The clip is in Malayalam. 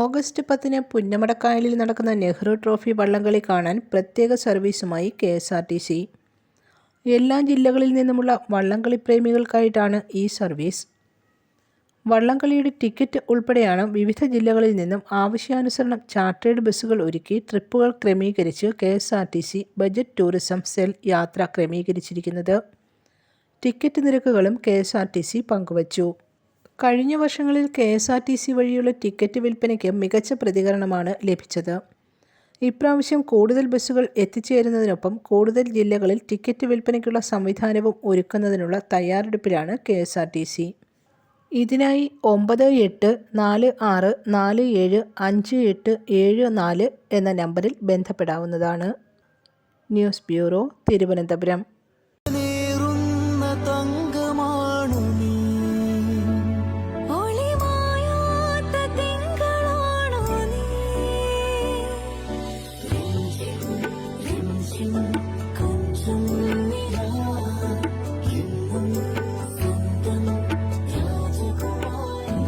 ഓഗസ്റ്റ് പത്തിന് പുന്നമടക്കായലിൽ നടക്കുന്ന നെഹ്റു ട്രോഫി വള്ളംകളി കാണാൻ പ്രത്യേക സർവീസുമായി K S R T C. എല്ലാ ജില്ലകളിൽ നിന്നുമുള്ള വള്ളംകളി പ്രേമികൾക്കായിട്ടാണ് ഈ സർവീസ്. വള്ളംകളിയുടെ ടിക്കറ്റ് ഉൾപ്പെടെയാണ് വിവിധ ജില്ലകളിൽ നിന്നും ആവശ്യാനുസരണം ചാർട്ടേഡ് ബസ്സുകൾ ഒരുക്കി ട്രിപ്പുകൾ ക്രമീകരിച്ച് K S R T C budget tourism cell യാത്ര ക്രമീകരിച്ചിരിക്കുന്നത്. ടിക്കറ്റ് നിരക്കുകളും K S R T C പങ്കുവച്ചു. കഴിഞ്ഞ വർഷങ്ങളിൽ K S R T C വഴിയുള്ള ടിക്കറ്റ് വിൽപ്പനയ്ക്ക് മികച്ച പ്രതികരണമാണ് ലഭിച്ചത്. ഇപ്രാവശ്യം കൂടുതൽ ബസ്സുകൾ എത്തിച്ചേരുന്നതിനൊപ്പം കൂടുതൽ ജില്ലകളിൽ ടിക്കറ്റ് വിൽപ്പനയ്ക്കുള്ള സംവിധാനവും ഒരുക്കുന്നതിനുള്ള തയ്യാറെടുപ്പിലാണ് K S R T C. ഇതിനായി ഒമ്പത് എട്ട് നാല് ആറ് നാല് ഏഴ് അഞ്ച് എട്ട് ഏഴ് നാല് എന്ന നമ്പറിൽ ബന്ധപ്പെടാവുന്നതാണ്. News bureau Thiruvananthapuram. രാജകുമാരി